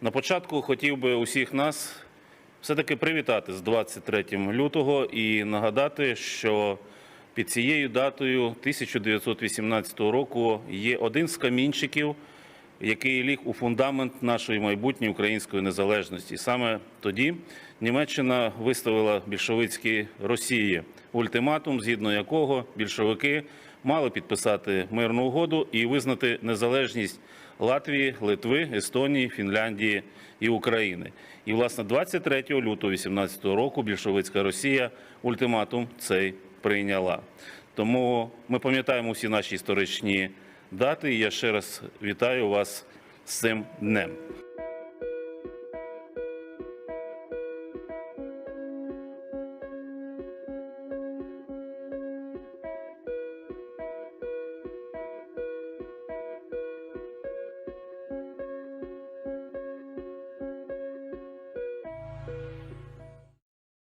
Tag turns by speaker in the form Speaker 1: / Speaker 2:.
Speaker 1: На початку хотів би усіх нас все-таки привітати з 23 лютого і нагадати, що під цією датою 1918 року є один з камінчиків, який ліг у фундамент нашої майбутньої української незалежності. Саме тоді Німеччина виставила більшовицькій Росії ультиматум, згідно якого більшовики мали підписати мирну угоду і визнати незалежність Латвії, Литви, Естонії, Фінляндії і України. І власне 23 лютого 18 року більшовицька Росія ультиматум цей прийняла. Тому ми пам'ятаємо всі наші історичні дати. І я ще раз вітаю вас з цим днем.